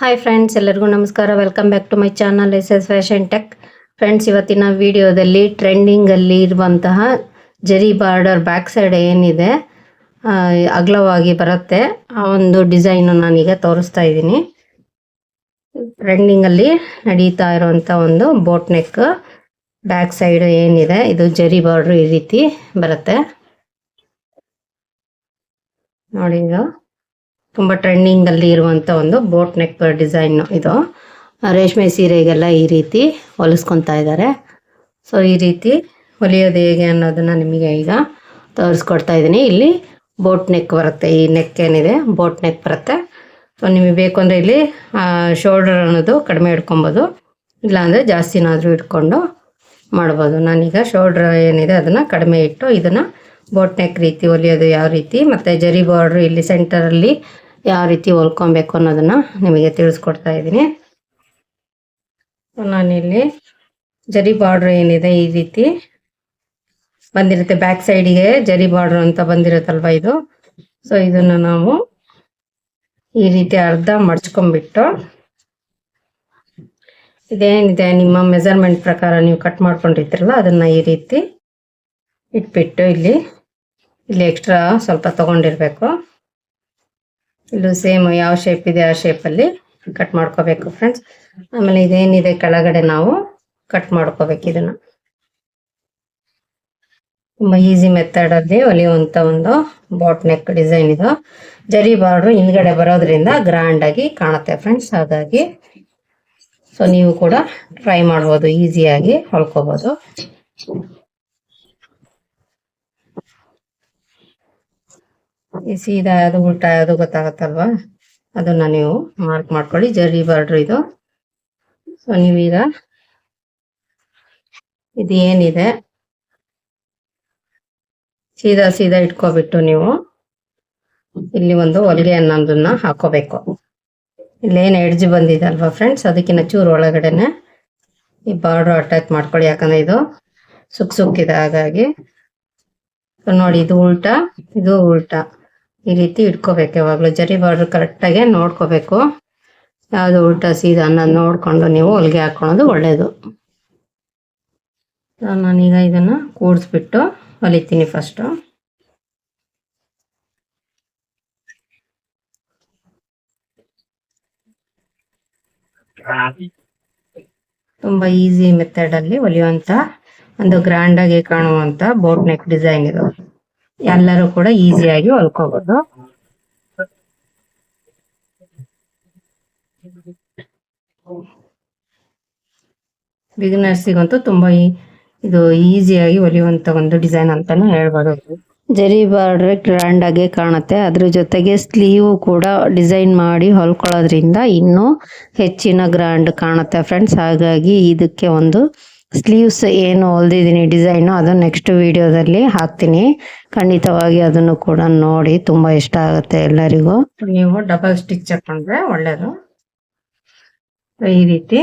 Hi friends ಎಲ್ಲರಿಗೂ ನಮಸ್ಕಾರ. Welcome back to my channel S S fashion tech friends ಇವತ್ತಿನ ವಿಡಿಯೋದಲ್ಲಿ ಟ್ರೆಂಡಿಂಗಲ್ಲಿ ಇರುವಂತಹ ಜರಿ ಬಾರ್ಡರ್ ಬ್ಯಾಕ್ ಸೈಡ್ ಏನಿದೆ ಅಗಲವಾಗಿ ಬರುತ್ತೆ. ಆ ಒಂದು ಡಿಸೈನು ನಾನೀಗ ತೋರಿಸ್ತಾ ಇದ್ದೀನಿ. ಟ್ರೆಂಡಿಂಗಲ್ಲಿ ನಡೀತಾ ಇರುವಂಥ ಒಂದು ಬೋಟ್ ನೆಕ್ ಬ್ಯಾಕ್ ಸೈಡ್ ಏನಿದೆ, ಇದು ಜರಿ ಬಾರ್ಡ್ರ್ ಈ ರೀತಿ ಬರುತ್ತೆ. ನೋಡಿ ಇದು. ತುಂಬ ಟ್ರೆಂಡಿಂಗಲ್ಲಿ ಇರುವಂಥ ಒಂದು ಬೋಟ್ ನೆಕ್ ಡಿಸೈನ್ ಇದು. ರೇಷ್ಮೆ ಸೀರೆಗೆಲ್ಲ ಈ ರೀತಿ ಹೊಲಿಸ್ಕೊತಾ ಇದ್ದಾರೆ. ಸೊ ಈ ರೀತಿ ಹೊಲಿಯೋದು ಹೇಗೆ ಅನ್ನೋದನ್ನ ನಿಮಗೆ ಈಗ ತೋರಿಸ್ಕೊಡ್ತಾ ಇದ್ದೀನಿ. ಇಲ್ಲಿ ಬೋಟ್ ನೆಕ್ ಬರುತ್ತೆ. ಈ ನೆಕ್ ಏನಿದೆ? ಬೋಟ್ ನೆಕ್ ಬರುತ್ತೆ. ಸೊ ನಿಮಗೆ ಬೇಕು ಅಂದರೆ ಇಲ್ಲಿ ಶೋಲ್ಡರ್ ಅನ್ನೋದು ಕಡಿಮೆ ಇಟ್ಕೊಬೋದು. ಇಲ್ಲಾಂದರೆ ಜಾಸ್ತಿನಾದರೂ ಇಟ್ಕೊಂಡು ಮಾಡ್ಬೋದು. ನಾನೀಗ ಶೋಲ್ಡ್ರ್ ಏನಿದೆ ಅದನ್ನು ಕಡಿಮೆ ಇಟ್ಟು ಇದನ್ನು ಬೋಟ್ ನೆಕ್ ರೀತಿ ಹೊಲಿಯೋದು ಯಾವ ರೀತಿ, ಮತ್ತು ಜರಿ ಬಾರ್ಡ್ರ್ ಇಲ್ಲಿ ಸೆಂಟರಲ್ಲಿ ಯಾವ ರೀತಿ ಹೊಲ್ಕೊಬೇಕು ಅನ್ನೋದನ್ನು ನಿಮಗೆ ತಿಳಿಸ್ಕೊಡ್ತಾ ಇದ್ದೀನಿ. ನಾನಿಲ್ಲಿ ಜರಿ ಬಾರ್ಡ್ರ್ ಏನಿದೆ ಈ ರೀತಿ ಬಂದಿರುತ್ತೆ ಬ್ಯಾಕ್ ಸೈಡಿಗೆ ಜರಿ ಬಾರ್ಡ್ರ್ ಅಂತ ಬಂದಿರುತ್ತಲ್ವ ಇದು. ಸೊ ಇದನ್ನು ನಾವು ಈ ರೀತಿ ಅರ್ಧ ಮಡ್ಚ್ಕೊಂಡ್ಬಿಟ್ಟು ಇದೇನಿದೆ, ನಿಮ್ಮ ಮೆಜರ್ಮೆಂಟ್ ಪ್ರಕಾರ ನೀವು ಕಟ್ ಮಾಡ್ಕೊಂಡಿರ್ತೀರಲ್ಲ, ಅದನ್ನ ಈ ರೀತಿ ಇಟ್ಬಿಟ್ಟು ಇಲ್ಲಿ ಇಲ್ಲಿ ಎಕ್ಸ್ಟ್ರಾ ಸ್ವಲ್ಪ ತೊಗೊಂಡಿರ್ಬೇಕು. ಇಲ್ಲೂ ಸೇಮ್ ಯಾವ ಶೇಪ್ ಇದೆ ಆ ಶೇಪಲ್ಲಿ ಕಟ್ ಮಾಡ್ಕೋಬೇಕು ಫ್ರೆಂಡ್ಸ್ ಆಮೇಲೆ ಇದೇನಿದೆ ಕೆಳಗಡೆ ನಾವು ಕಟ್ ಮಾಡ್ಕೋಬೇಕು ಇದನ್ನ. ತುಂಬ ಈಸಿ ಮೆಥಡಲ್ಲಿ ಹೊಲಿಯುವಂಥ ಒಂದು ಬಾಟ್ ನೆಕ್ ಡಿಸೈನ್ ಇದು. ಜರಿ ಬಾರ್ಡ್ರು ಹಿಂದ್ಗಡೆ ಬರೋದ್ರಿಂದ ಗ್ರ್ಯಾಂಡ್ ಆಗಿ ಕಾಣುತ್ತೆ ಫ್ರೆಂಡ್ಸ್ ಹಾಗಾಗಿ ಸೊ ನೀವು ಕೂಡ ಟ್ರೈ ಮಾಡ್ಬೋದು ಈಸಿಯಾಗಿ ಹೊಲ್ಕೋಬೋದು. ಈ ಸೀದಾ ಅದು ಉಲ್ಟಾ ಅದು ಗೊತ್ತಾಗತ್ತಲ್ವಾ? ಅದನ್ನ ನೀವು ಮಾರ್ಕ್ ಮಾಡ್ಕೊಳ್ಳಿ. ಜರಿ ಬಾರ್ಡ್ರ್ ಇದು. ಸೊ ನೀವೀಗ ಇದು ಏನಿದೆ ಸೀದಾ ಸೀದಾ ಇಟ್ಕೊಬಿಟ್ಟು ನೀವು ಇಲ್ಲಿ ಒಂದು ಹೊಲಿಗೆ ಅನ್ನೋದನ್ನ ಹಾಕೋಬೇಕು. ಇಲ್ಲೇನು ಎಡ್ಜ್ ಬಂದಿದೆ ಅಲ್ವಾ ಫ್ರೆಂಡ್ಸ್ ಅದಕ್ಕಿಂತ ಚೂರು ಒಳಗಡೆನೆ ಈ ಬಾರ್ಡ್ರ್ ಅಟ್ಯಾಚ್ ಮಾಡ್ಕೊಳ್ಳಿ. ಯಾಕಂದ್ರೆ ಇದು ಸುಕ್ ಸುಕ್ಕಿದೆ ಹಾಗಾಗಿ. ನೋಡಿ, ಇದು ಉಲ್ಟಾ ಇದು ಉಲ್ಟಾ. ಈ ರೀತಿ ಇಟ್ಕೋಬೇಕು. ಯಾವಾಗಲೂ ಜರಿ ಬಾರ್ಡರ್ ಕರೆಕ್ಟಾಗಿ ನೋಡ್ಕೋಬೇಕು. ಯಾವುದು ಉಲ್ಟಾ ಸೀದಾ ಅನ್ನೋದು ನೋಡ್ಕೊಂಡು ನೀವು ಹೊಲಿಗೆ ಹಾಕ್ಕೊಳೋದು ಒಳ್ಳೆಯದು ನಾನೀಗ ಇದನ್ನ ಕೂಡಿಸ್ಬಿಟ್ಟು ಹೊಲಿತೀನಿ ಫಸ್ಟು ತುಂಬಾ ಈಸಿ ಮೆಥಡ್ ಅಲ್ಲಿ ಹೊಲಿಯುವಂತ ಒಂದು ಗ್ರ್ಯಾಂಡಾಗಿ ಆಗಿ ಕಾಣುವಂತ ಬೋಟ್ ನೆಕ್ ಡಿಸೈನ್ ಇದು. ಎಲ್ಲರೂ ಕೂಡ ಈಸಿಯಾಗಿ ಹೊಲ್ಕೋಬಹುದು ಬಿಗಿನರ್ಸಿಗಂತೂ ತುಂಬಾ ಈ- ಇದು ಈಸಿಯಾಗಿ ಹೊಲಿಯುವಂತ ಒಂದು ಡಿಸೈನ್ ಅಂತಾನೆ ಹೇಳ್ಬೋದು. ಜರಿ ಬಾರ್ಡ್ರ್ ಗ್ರ್ಯಾಂಡ್ ಆಗಿ ಕಾಣುತ್ತೆ. ಅದ್ರ ಜೊತೆಗೆ ಸ್ಲೀವ್ ಕೂಡ ಡಿಸೈನ್ ಮಾಡಿ ಹೊಲ್ಕೊಳ್ಳೋದ್ರಿಂದ ಇನ್ನೂ ಹೆಚ್ಚಿನ ಗ್ರ್ಯಾಂಡ್ ಕಾಣುತ್ತೆ ಫ್ರೆಂಡ್ಸ್. ಹಾಗಾಗಿ ಇದಕ್ಕೆ ಒಂದು ಸ್ಲೀವ್ಸ್ ಏನು ಹೊಲ್ದಿದ್ದೀನಿ ಡಿಸೈನು ಅದು ನೆಕ್ಸ್ಟ್ ವಿಡಿಯೋದಲ್ಲಿ ಹಾಕ್ತೀನಿ. ಖಂಡಿತವಾಗಿ ಅದನ್ನು ಕೂಡ ನೋಡಿ ತುಂಬಾ ಇಷ್ಟ ಆಗುತ್ತೆ ಎಲ್ಲರಿಗೂ. ನೀವು ಡಬಲ್ ಸ್ಟಿಚ್ ಹಾಕೊಂಡ್ರೆ ಒಳ್ಳೇದು. ಈ ರೀತಿ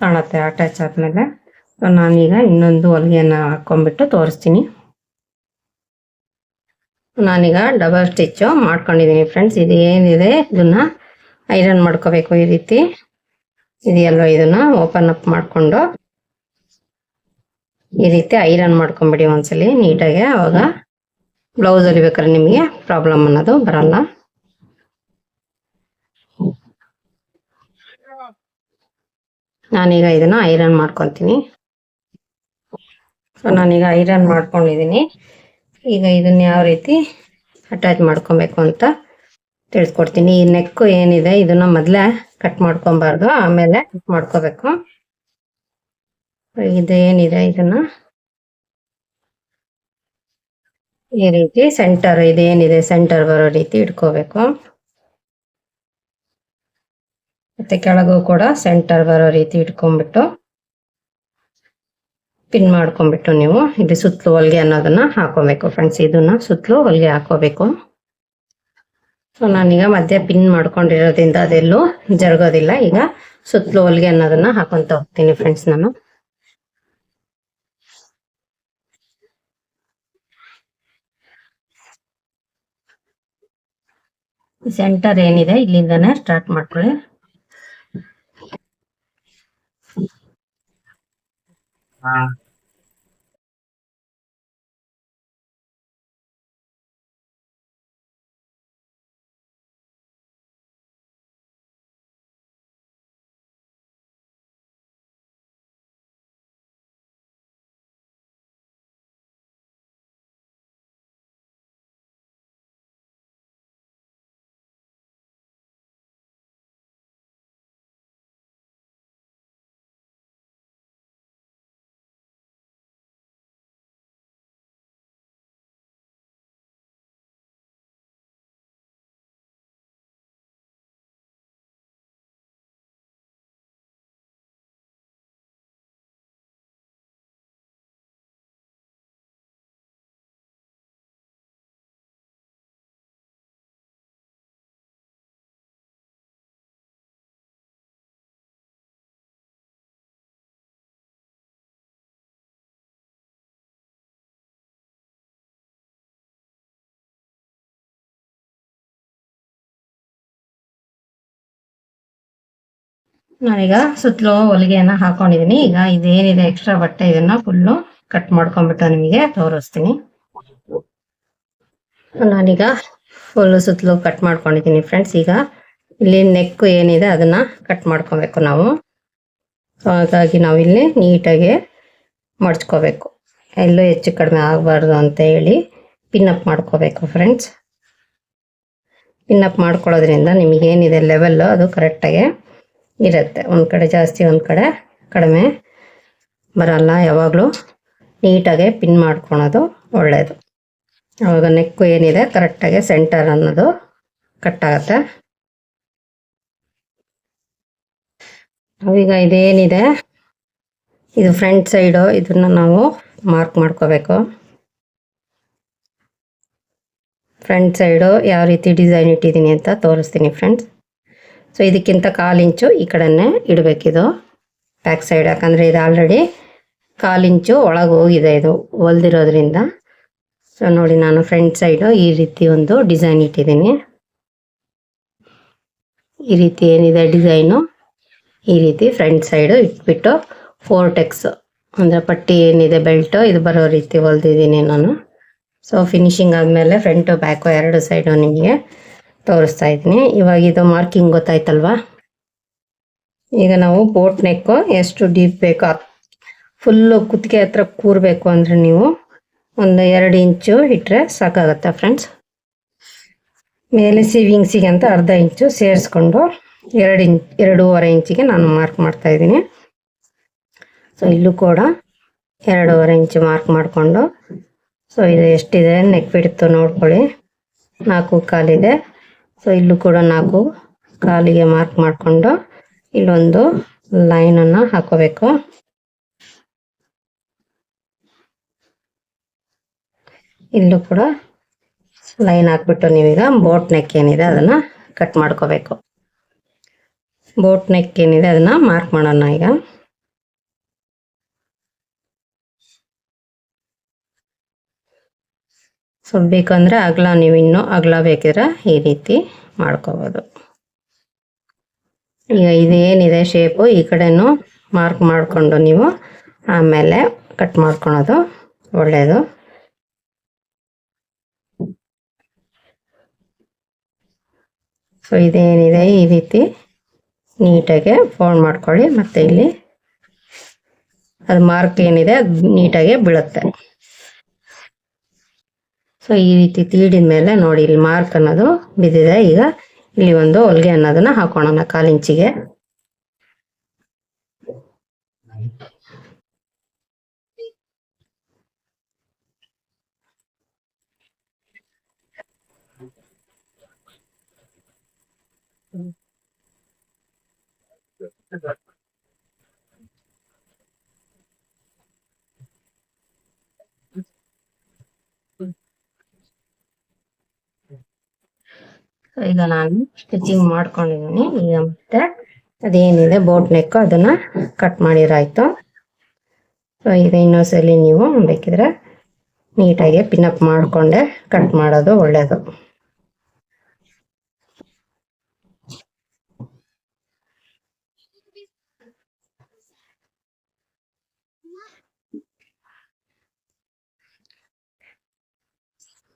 ಕಾಣುತ್ತೆ ಅಟ್ಯಾಚ್ ಆದ್ಮೇಲೆ. ನಾನೀಗ ಇನ್ನೊಂದು ಹೊಲಿಗೆನ ಹಾಕೊಂಡ್ಬಿಟ್ಟು ತೋರಿಸ್ತೀನಿ. ನಾನೀಗ ಡಬಲ್ ಸ್ಟಿಚ್ಚು ಮಾಡ್ಕೊಂಡಿದ್ದೀನಿ ಫ್ರೆಂಡ್ಸ್ ಇದು ಏನಿದೆ? ಇದನ್ನ ಐರನ್ ಮಾಡ್ಕೋಬೇಕು ಈ ರೀತಿ. ಇದೆಯಲ್ವ ಇದನ್ನ? ಓಪನ್ ಅಪ್ ಮಾಡಿಕೊಂಡು. ಈ ರೀತಿ ಐರನ್ ಮಾಡ್ಕೊಂಬಿಡಿ ಒಂದ್ಸಲಿ ನೀಟಾಗಿ, ಅವಾಗ ಬ್ಲೌಸ್ ಹೊಲಿಬೇಕಾದ್ರೆ ನಿಮಗೆ ಪ್ರಾಬ್ಲಮ್ ಅನ್ನೋದು ಬರಲ್ಲ. ನಾನೀಗ ಇದನ್ನ ಐರನ್ ಮಾಡ್ಕೊಂತೀನಿ. ಸೊ ನಾನೀಗ ಐರನ್ ಮಾಡ್ಕೊಂಡಿದ್ದೀನಿ ಈಗ ಇದನ್ನ ಯಾವ ರೀತಿ ಅಟ್ಯಾಚ್ ಮಾಡ್ಕೊಬೇಕು ಅಂತ ತಿಳಿಸ್ಕೊಡ್ತೀನಿ. ಈ ನೆಕ್ ಏನಿದೆ, ಇದನ್ನ ಮೊದಲೇ ಕಟ್ ಮಾಡ್ಕೊಬಾರ್ದು, ಆಮೇಲೆ ಕಟ್ ಮಾಡ್ಕೋಬೇಕು. ಇದು ಏನಿದೆ ಇದನ್ನ? ಈ ರೀತಿ ಸೆಂಟರ್ ಇದೇನಿದೆ ಸೆಂಟರ್ ಬರೋ ರೀತಿ ಇಟ್ಕೋಬೇಕು. ಮತ್ತೆ ಕೆಳಗೂ ಕೂಡ ಸೆಂಟರ್ ಬರೋ ರೀತಿ ಇಟ್ಕೊಂಡ್ಬಿಟ್ಟು ಪಿನ್ ಮಾಡ್ಕೊಂಡ್ಬಿಟ್ಟು ನೀವು ಇದು ಸುತ್ತಲೂ ಹೊಲಿಗೆ ಅನ್ನೋದನ್ನ ಹಾಕೋಬೇಕು ಫ್ರೆಂಡ್ಸ್ ಇದನ್ನ ಸುತ್ತಲೂ ಹೊಲಿಗೆ ಹಾಕೋಬೇಕು. ಸೊ ನಾನೀಗ ಮಧ್ಯೆ ಪಿನ್ ಮಾಡ್ಕೊಂಡಿರೋದ್ರಿಂದ ಅದೆಲ್ಲೂ ಜರುಗೋದಿಲ್ಲ. ಈಗ ಸುತ್ತಲೂ ಹೊಲಿಗೆ ಅನ್ನೋದನ್ನ ಹಾಕೊಂತ ಹೋಗ್ತೀನಿ ಫ್ರೆಂಡ್ಸ್ ನಾನು. ಸೆಂಟರ್ ಏನಿದೆ ಇಲ್ಲಿಂದಾನೆ ಸ್ಟಾರ್ಟ್ ಮಾಡ್ಕೊಳ್ಳಿ. ನಾನೀಗ ಸುತ್ತಲೂ ಹೊಲಿಗೆಯನ್ನ ಹಾಕೊಂಡಿದೀನಿ. ಈಗ ಇದೇನಿದೆ ಎಕ್ಸ್ಟ್ರಾ ಬಟ್ಟೆ ಇದನ್ನ ಫುಲ್ಲು ಕಟ್ ಮಾಡ್ಕೊಂಡ್ಬಿಟ್ಟು ನಿಮಗೆ ತೋರಿಸ್ತೀನಿ. ನಾನೀಗ ಫುಲ್ಲು ಸುತ್ತಲೂ ಕಟ್ ಮಾಡ್ಕೊಂಡಿದ್ದೀನಿ ಫ್ರೆಂಡ್ಸ್ ಈಗ ಇಲ್ಲಿ ನೆಕ್ ಏನಿದೆ ಅದನ್ನ ಕಟ್ ಮಾಡ್ಕೊಬೇಕು ನಾವು. ಹಾಗಾಗಿ ಹಾಗಾಗಿ ಇಲ್ಲಿ ನೀಟಾಗಿ ಮಡ್ಚ್ಕೋಬೇಕು. ಎಲ್ಲೂ ಹೆಚ್ಚು ಕಡಿಮೆ ಆಗಬಾರ್ದು ಅಂತ ಹೇಳಿ ಪಿನ್ನಪ್ ಮಾಡ್ಕೋಬೇಕು ಫ್ರೆಂಡ್ಸ್ ಪಿನ್ನಪ್ ಮಾಡ್ಕೊಳ್ಳೋದ್ರಿಂದ ನಿಮಗೇನಿದೆ ಲೆವೆಲ್ಲು ಅದು ಕರೆಕ್ಟಾಗಿ ಇರುತ್ತೆ. ಒಂದು ಕಡೆ ಜಾಸ್ತಿ, ಒಂದು ಕಡೆ ಕಡಿಮೆ ಬರಲ್ಲ ಯಾವಾಗಲೂ. ನೀಟಾಗೆ ಪಿನ್ ಮಾಡ್ಕೊಳೋದು ಒಳ್ಳೆಯದು ಆವಾಗ ನೆಕ್ಕು ಏನಿದೆ ಕರೆಕ್ಟಾಗಿ ಸೆಂಟರ್ ಅನ್ನೋದು ಕಟ್ ಆಗುತ್ತೆ. ನಾವೀಗ ಇದೇನಿದೆ, ಇದು ಫ್ರಂಟ್ ಸೈಡು ಇದನ್ನು ನಾವು ಮಾರ್ಕ್ ಮಾಡ್ಕೋಬೇಕು. ಫ್ರಂಟ್ ಸೈಡು ಯಾವ ರೀತಿ ಡಿಸೈನ್ ಇಟ್ಟಿದ್ದೀನಿ ಅಂತ ತೋರಿಸ್ತೀನಿ ಫ್ರೆಂಡ್ಸ್ ಸೊ ಇದಕ್ಕಿಂತ ಕಾಲು ಇಂಚು ಈ ಕಡೆನೇ ಇಡಬೇಕಿದು. ಬ್ಯಾಕ್ ಸೈಡ್ ಯಾಕಂದರೆ ಇದು ಆಲ್ರೆಡಿ ಕಾಲು ಇಂಚು ಒಳಗೆ ಹೋಗಿದೆ ಇದು, ಹೊಲ್ದಿರೋದ್ರಿಂದ. ಸೊ ನೋಡಿ ನಾನು ಫ್ರಂಟ್ ಸೈಡು ಈ ರೀತಿ ಒಂದು ಡಿಸೈನ್ ಇಟ್ಟಿದ್ದೀನಿ. ಈ ರೀತಿ ಏನಿದೆ ಡಿಸೈನು ಈ ರೀತಿ ಫ್ರಂಟ್ ಸೈಡು ಇಟ್ಬಿಟ್ಟು ಫೋರ್ ಟೆಕ್ಸ್ ಅಂದರೆ ಪಟ್ಟಿ ಏನಿದೆ ಬೆಲ್ಟು ಇದು ಬರೋ ರೀತಿ ಹೊಲ್ದಿದ್ದೀನಿ ನಾನು. ಸೊ ಫಿನಿಶಿಂಗ್ ಆದಮೇಲೆ ಫ್ರಂಟು ಬ್ಯಾಕು ಎರಡು ಸೈಡು ನಿಮಗೆ ತೋರಿಸ್ತಾ ಇದ್ದೀನಿ. ಇವಾಗ ಇದು ಮಾರ್ಕಿಂಗ್ ಗೊತ್ತಾಯ್ತಲ್ವಾ? ಈಗ ನಾವು ಬೋಟ್ ನೆಕ್ಕು ಎಷ್ಟು ಡೀಪ್ ಬೇಕೋ ಫುಲ್ಲು ಕುತ್ತಿಗೆ ಹತ್ರ ಕೂರಬೇಕು ಅಂದರೆ ನೀವು ಒಂದು ಎರಡು ಇಂಚು ಇಟ್ಟರೆ ಸಾಕಾಗತ್ತೆ ಫ್ರೆಂಡ್ಸ್? ಮೇಲೆ ಸೇವಿಂಗ್ಸಿಗೆ ಅಂತ ಅರ್ಧ ಇಂಚು ಸೇರಿಸ್ಕೊಂಡು ಎರಡು ಇಂಚ್ ಎರಡೂವರೆ ಇಂಚಿಗೆ ನಾನು ಮಾರ್ಕ್ ಮಾಡ್ತಾ ಇದ್ದೀನಿ. ಸೊ ಇಲ್ಲೂ ಕೂಡ ಎರಡೂವರೆ ಇಂಚು ಮಾರ್ಕ್ ಮಾಡಿಕೊಂಡು. ಸೊ ಇದು ಎಷ್ಟಿದೆ? ನೆಕ್ ಬಿಡ್ತು ನೋಡ್ಕೊಳ್ಳಿ. ನಾಲ್ಕು ಕಾಲಿದೆ. ಸೊ ಇಲ್ಲೂ ಕೂಡ ನಾವು ಕಾಲಿಗೆ ಮಾರ್ಕ್ ಮಾಡಿಕೊಂಡು ಇಲ್ಲೊಂದು ಲೈನನ್ನು ಹಾಕೋಬೇಕು. ಇಲ್ಲೂ ಕೂಡ ಲೈನ್ ಹಾಕ್ಬಿಟ್ಟು ನೀವೀಗ ಬೋಟ್ ನೆಕ್ ಏನಿದೆ ಅದನ್ನ ಕಟ್ ಮಾಡ್ಕೋಬೇಕು. ಬೋಟ್ ನೆಕ್ ಏನಿದೆ ಅದನ್ನ ಮಾರ್ಕ್ ಮಾಡೋಣ ಈಗ. ಸ್ವಲ್ಪ ಬೇಕಂದ್ರೆ ಅಗಲ ನೀವು ಇನ್ನೂ ಅಗಲ ಬೇಕಿದ್ರೆ ಈ ರೀತಿ ಮಾಡ್ಕೋಬೋದು. ಈಗ ಇದೇನಿದೆ ಶೇಪು ಈ ಕಡೆನೂ ಮಾರ್ಕ್ ಮಾಡಿಕೊಂಡು ನೀವು ಆಮೇಲೆ ಕಟ್ ಮಾಡ್ಕೊಳೋದು ಒಳ್ಳೆಯದು ಸೊ ಇದೇನಿದೆ? ಈ ರೀತಿ ನೀಟಾಗಿ ಫೋಲ್ಡ್ ಮಾಡ್ಕೊಳ್ಳಿ. ಮತ್ತು ಇಲ್ಲಿ ಅದು ಮಾರ್ಕ್ ಏನಿದೆ, ಅದು ನೀಟಾಗಿ ಬೀಳುತ್ತೆ. ಸೊ ಈ ರೀತಿ ತೀಡಿದ ಮೇಲೆ ನೋಡಿ, ಇಲ್ಲಿ ಮಾರ್ಕ್ ಅನ್ನೋದು ಬಿದ್ದಿದೆ. ಈಗ ಇಲ್ಲಿ ಒಂದು ಹೊಲಿಗೆ ಅನ್ನೋದನ್ನ ಹಾಕೋಣ ಕಾಲಿಂಚಿಗೆ ಈಗ ನಾನು ಸ್ಟಿಚಿಂಗ್ ಮಾಡ್ಕೊಂಡಿದ್ದೀನಿ ಈಗ ಮತ್ತೆ ಅದೇನಿದೆ ಬೋಟ್ ನೆಕ್ಕು ಅದನ್ನ ಕಟ್ ಮಾಡಿರಾಯ್ತು. ಸೊ ಈಗ ಇನ್ನೊಂದ್ಸಲಿ ನೀವು ಬೇಕಿದ್ರೆ ನೀಟಾಗಿ ಪಿನ್ಅಪ್ ಮಾಡಿಕೊಂಡೆ ಕಟ್ ಮಾಡೋದು ಒಳ್ಳೆಯದು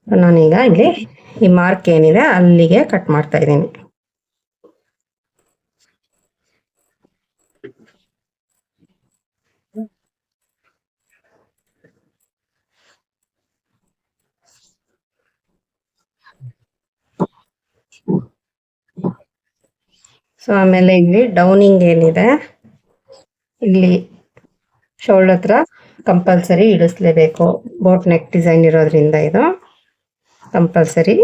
ನಾನೀಗ ಇಲ್ಲಿ ಈ ಮಾರ್ಕ್ ಏನಿದೆ ಅಲ್ಲಿಗೆ ಕಟ್ ಮಾಡ್ತಾ ಇದ್ದೀನಿ. ಸೊ ಆಮೇಲೆ ಇಲ್ಲಿ ಡೌನಿಂಗ್ ಏನಿದೆ, ಇಲ್ಲಿ ಶೋಲ್ಡರ್ ಹತ್ರ ಕಂಪಲ್ಸರಿ ಇಡಿಸ್ಲೇಬೇಕು. ಬೋಟ್ ನೆಕ್ ಡಿಸೈನ್ ಇರೋದ್ರಿಂದ ಇದು. ಕಂಪಲ್ಸರಿ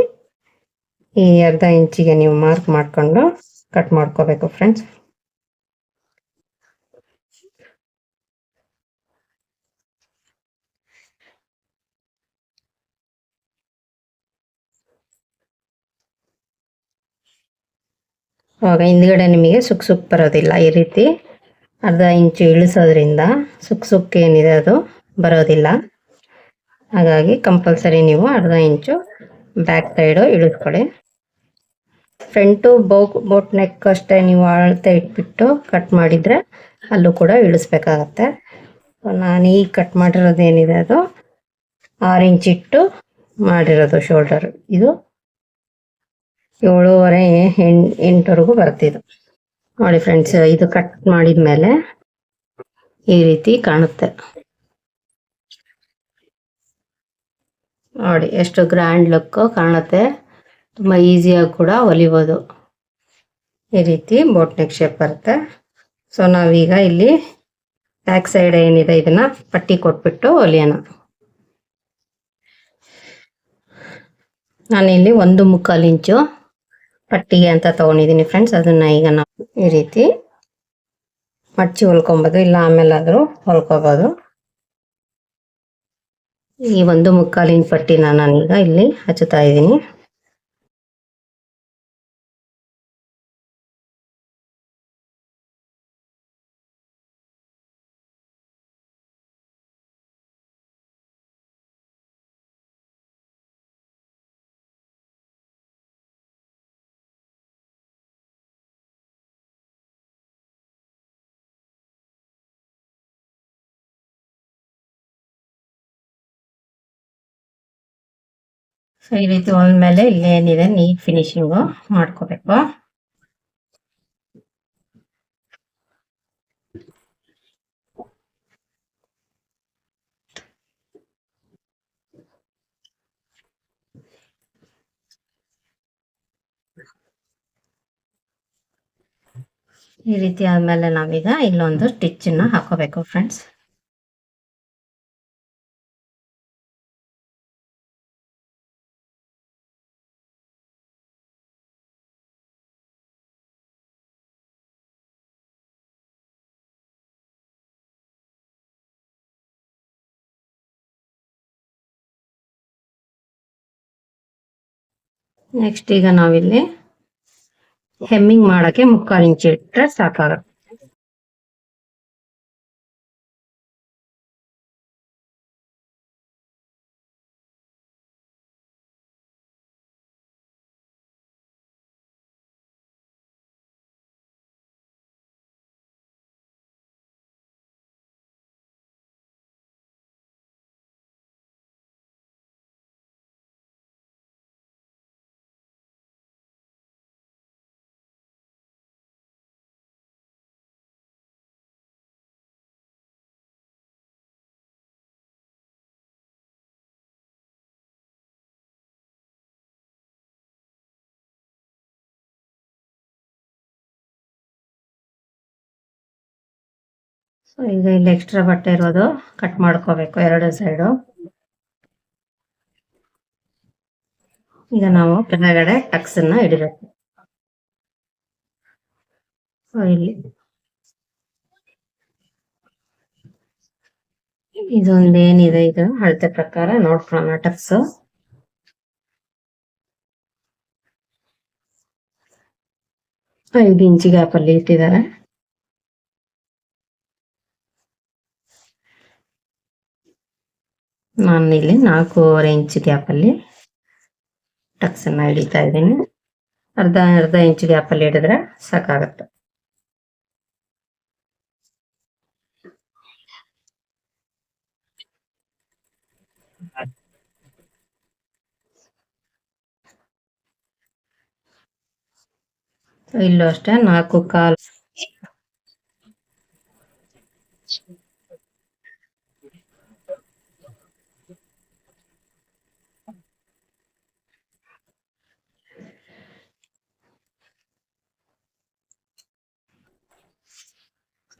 ಈ ಅರ್ಧ ಇಂಚಿಗೆ ನೀವು ಮಾರ್ಕ್ ಮಾಡ್ಕೊಂಡು ಕಟ್ ಮಾಡ್ಕೋಬೇಕು ಫ್ರೆಂಡ್ಸ್ ಆವಾಗ ಹಿಂದ್ಗಡೆ ನಿಮಗೆ ಸುಕ್ ಸುಕ್ ಬರೋದಿಲ್ಲ, ಈ ರೀತಿ ಅರ್ಧ ಇಂಚು ಇಳಿಸೋದ್ರಿಂದ ಸುಕ್ ಸುಕ್ ಏನಿದೆ ಅದು ಬರೋದಿಲ್ಲ. ಹಾಗಾಗಿ ಕಂಪಲ್ಸರಿ ನೀವು ಅರ್ಧ ಇಂಚು ಬ್ಯಾಕ್ ಸೈಡು ಇಳಿಸ್ಕೊಳ್ಳಿ. ಫ್ರಂಟು ಬೋಕ್ ಬೋಟ್ ನೆಕ್ ಅಷ್ಟೇ ನೀವು ಅಳತೆ ಇಟ್ಬಿಟ್ಟು ಕಟ್ ಮಾಡಿದರೆ ಅಲ್ಲೂ ಕೂಡ ಇಳಿಸ್ಬೇಕಾಗತ್ತೆ. ನಾನು ಈಗ ಕಟ್ ಮಾಡಿರೋದು ಏನಿದೆ ಅದು? ಆರು ಇಂಚ್ ಇಟ್ಟು ಮಾಡಿರೋದು ಶೋಲ್ಡರ್. ಇದು ಏಳುವರೆ ಎಂಟು ಎಂಟವರೆಗೂ ಬರ್ತಿದ್ದು ನೋಡಿ ಫ್ರೆಂಡ್ಸ್, ಇದು ಕಟ್ ಮಾಡಿದ ಮೇಲೆ ಈ ರೀತಿ ಕಾಣುತ್ತೆ. ನೋಡಿ, ಎಷ್ಟು ಗ್ರ್ಯಾಂಡ್ ಲುಕ್ಕು ಕಾಣುತ್ತೆ. ತುಂಬ ಈಸಿಯಾಗಿ ಕೂಡ ಹೊಲಿಬೋದು. ಈ ರೀತಿ ಬೋಟ್ ನೆಕ್ ಶೇಪ್ ಬರುತ್ತೆ. ಸೊ ನಾವೀಗ ಇಲ್ಲಿ ಬ್ಯಾಕ್ ಸೈಡ್ ಏನಿದೆ, ಇದನ್ನು ಪಟ್ಟಿ ಕೊಟ್ಬಿಟ್ಟು ಹೊಲಿಯೋಣ. ನಾನಿಲ್ಲಿ ಒಂದು ಮುಕ್ಕಾಲು ಇಂಚು ಪಟ್ಟಿಗೆ ಅಂತ ತಗೊಂಡಿದ್ದೀನಿ ಫ್ರೆಂಡ್ಸ್ ಅದನ್ನ ಈಗ ನಾವು ಈ ರೀತಿ ಮಡ್ಚಿ ಹೊಲ್ಕೊಬೋದು, ಇಲ್ಲ ಆಮೇಲಾದರೂ ಹೊಲ್ಕೋಬೋದು. ಈ ಒಂದು ಮುಕ್ಕಾಲಿನ ಪಟ್ಟಿನ ನಾನೀಗ ಇಲ್ಲಿ ಹಚ್ಚುತ್ತಾ ಇದ್ದೀನಿ. ಸೊ ಈ ರೀತಿ ಒಂದ್ಮೇಲೆ ಇಲ್ಲಿ ಏನಿದೆ ನೀಟ್ ಫಿನಿಶಿಂಗು ಮಾಡ್ಕೋಬೇಕು. ಈ ರೀತಿ ಆದ್ಮೇಲೆ ನಾವೀಗ ಇಲ್ಲೊಂದು ಸ್ಟಿಚ್ಚನ್ನು ಹಾಕೋಬೇಕು ಫ್ರೆಂಡ್ಸ್ ನೆಕ್ಸ್ಟ್ ಈಗ ನಾವಿಲ್ಲಿ ಹೆಮ್ಮಿಂಗ್ ಮಾಡೋಕ್ಕೆ ಮುಕ್ಕಾಲು ಇಂಚು ಇಟ್ಟರೆ ಸಾಕಾಗುತ್ತೆ. ಸೊ ಈಗ ಇಲ್ಲಿ ಎಕ್ಸ್ಟ್ರಾ ಬಟ್ಟೆ ಇರೋದು ಕಟ್ ಮಾಡ್ಕೋಬೇಕು ಎರಡು ಸೈಡು ಈಗ ನಾವು ಕೆಳಗಡೆ ಟಕ್ಸ್ ಅನ್ನ ಹಿಡಿಬೇಕು ಸೊ ಇಲ್ಲಿ. ಇದೊಂದು ಏನಿದೆ ಇದು? ಅಳತೆ ಪ್ರಕಾರ ನೋಡ್ಕೊಳ್ಳೋಣ ಟಕ್ಸ್ ಐದು ಇಂಚ್ ಗ್ಯಾಪ್ ಅಲ್ಲಿ ಇಟ್ಟಿದ್ದಾರೆ. ನಾನು ಇಲ್ಲಿ ನಾಲ್ಕೂವರೆ ಇಂಚ್ ಗ್ಯಾಪಲ್ಲಿ ಟಕ್ಸನ್ನು ಹಿಡಿತಾ ಇದ್ದೀನಿ. ಅರ್ಧ ಅರ್ಧ ಇಂಚ್ ಗ್ಯಾಪಲ್ಲಿ ಹಿಡಿದ್ರೆ ಸಾಕಾಗತ್ತೆ. ಇಲ್ಲೂ ಅಷ್ಟೇ ನಾಲ್ಕು ಕಾಲು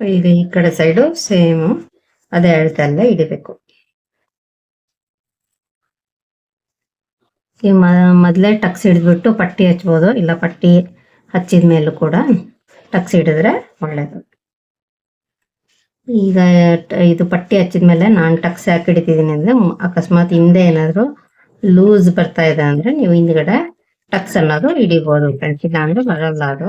ಇದು ಈ ಕಡೆ ಸೈಡು ಸೇಮು ಅದೇ ಅಳತೆಲ್ಲ ಹಿಡಿಬೇಕು ಈ ಮೊದಲೇ ಟಕ್ಸ್ ಹಿಡಿದ್ಬಿಟ್ಟು ಪಟ್ಟಿ ಹಚ್ಬೋದು, ಇಲ್ಲ ಪಟ್ಟಿ ಹಚ್ಚಿದ ಮೇಲೂ ಕೂಡ ಟಕ್ಸ್ ಹಿಡಿದ್ರೆ ಒಳ್ಳೇದು. ಈಗ ಇದು ಪಟ್ಟಿ ಹಚ್ಚಿದ್ಮೇಲೆ ನಾನು ಟಕ್ಸ್ ಯಾಕೆ ಹಿಡಿತಿದ್ದೀನಿ ಅಂದ್ರೆ ಅಕಸ್ಮಾತ್ ಹಿಂದೆ ಏನಾದರೂ ಲೂಸ್ ಬರ್ತಾ ಇದೆ ಅಂದ್ರೆ ನೀವು ಹಿಂದ್ಗಡೆ ಟಕ್ಸ್ ಅನ್ನೋದು ಹಿಡಿಬೋದು. ಫ್ರೆಂಡ್ಸ್ ಇಲ್ಲ ಅಂದರೆ ಬರಲ್ಲ ಅದು.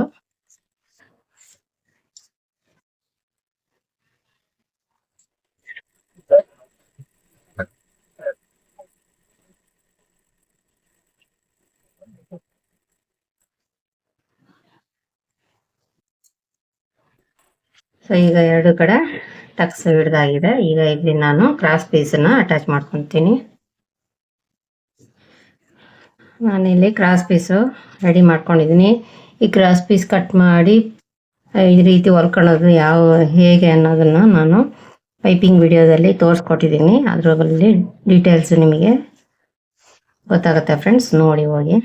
ಸೊ ಈಗ ಎರಡು ಕಡೆ ಟಕ್ಸ್ ಹಿಡ್ದಾಗಿದೆ. ಈಗ ಇಲ್ಲಿ ನಾನು ಕ್ರಾಸ್ ಪೀಸನ್ನ ಅಟ್ಯಾಚ್ ಮಾಡ್ಕೊತೀನಿ. ನಾನಿಲ್ಲಿ ಕ್ರಾಸ್ ಪೀಸು ರೆಡಿ ಮಾಡ್ಕೊಂಡಿದ್ದೀನಿ ಈ ಕ್ರಾಸ್ ಪೀಸ್ ಕಟ್ ಮಾಡಿ ಈ ರೀತಿ ಹೊಲ್ಕೊಳ್ಳೋದು ಯಾವ, ಹೇಗೆ ಅನ್ನೋದನ್ನು ನಾನು ಪೈಪಿಂಗ್ ವಿಡಿಯೋದಲ್ಲಿ ತೋರಿಸ್ಕೊಟ್ಟಿದ್ದೀನಿ ಅದರಲ್ಲಿ ಡೀಟೇಲ್ಸ್ ನಿಮಗೆ ಗೊತ್ತಾಗುತ್ತೆ ಫ್ರೆಂಡ್ಸ್ ನೋಡಿ ಹೋಗಿ.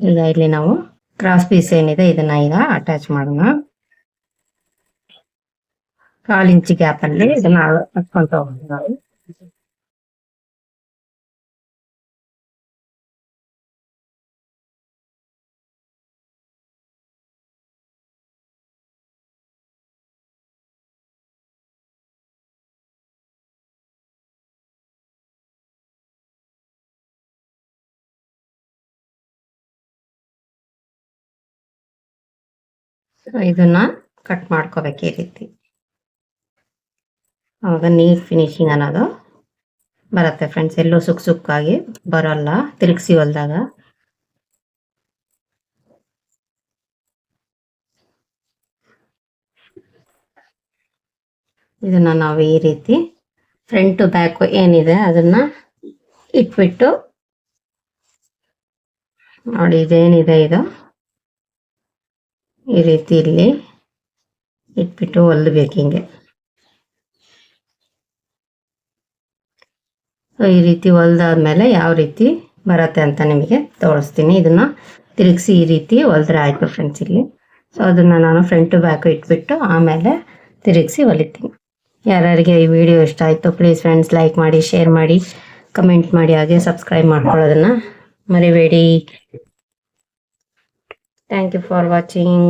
ಈಗ ಇಲ್ಲಿ ನಾವು ಕ್ರಾಸ್ ಪೀಸ್ ಏನಿದೆ, ಇದನ್ನ ಈಗ ಅಟ್ಯಾಚ್ ಮಾಡೋಣ. ಕಾಲು ಇಂಚ್ ಗ್ಯಾಪ್ ಅಲ್ಲಿ ಇದನ್ನ ಹಚ್ಕೊಂತ ಹೋಗೋದು ನಾವು. ಇದನ್ನ ಕಟ್ ಮಾಡ್ಕೋಬೇಕು ಈ ರೀತಿ. ಅವಾಗ ನೀಟ್ ಫಿನಿಶಿಂಗ್ ಅನ್ನೋದು ಬರುತ್ತೆ ಫ್ರೆಂಡ್ಸ್ ಎಲ್ಲೂ ಸುಕ್ ಸುಕ್ಕಾಗಿ ಬರೋಲ್ಲ, ತಿರುಗಿಸಿ ಹೊಲ್ದಾಗ. ಇದನ್ನ ನಾವು ಈ ರೀತಿ ಫ್ರಂಟ್ ಬ್ಯಾಕ್ ಏನಿದೆ ಅದನ್ನ ಇಟ್ಬಿಟ್ಟು ನೋಡಿ ಇದೇನಿದೆ ಇದು. ಈ ರೀತಿ ಇಲ್ಲಿ ಇಟ್ಬಿಟ್ಟು ಹೊಲ್ಬೇಕು ಹಿಂಗೆ. ಈ ರೀತಿ ಹೊಲ್ದಾದ್ಮೇಲೆ ಯಾವ ರೀತಿ ಬರತ್ತೆ ಅಂತ ನಿಮಗೆ ತೋರಿಸ್ತೀನಿ. ಇದನ್ನ ತಿರುಗಿಸಿ ಈ ರೀತಿ ಹೊಲಿದ್ರೆ ಆಯಿತು ಫ್ರೆಂಡ್ಸ್ ಇಲ್ಲಿ. ಸೊ ಅದನ್ನ ನಾನು ಫ್ರಂಟ್ ಟು ಬ್ಯಾಕ್ ಇಟ್ಬಿಟ್ಟು ಆಮೇಲೆ ತಿರುಗಿಸಿ ಹೊಲಿತೀನಿ. ಯಾರ್ಯಾರಿಗೆ ಈ ವಿಡಿಯೋ ಇಷ್ಟ ಆಯಿತು ಪ್ಲೀಸ್ ಫ್ರೆಂಡ್ಸ್ ಲೈಕ್ ಮಾಡಿ ಶೇರ್ ಮಾಡಿ ಕಮೆಂಟ್ ಮಾಡಿ, ಹಾಗೆ ಸಬ್ಸ್ಕ್ರೈಬ್ ಮಾಡ್ಕೊಳ್ಳೋದನ್ನ ಮರಿಬೇಡಿ. Thank you for watching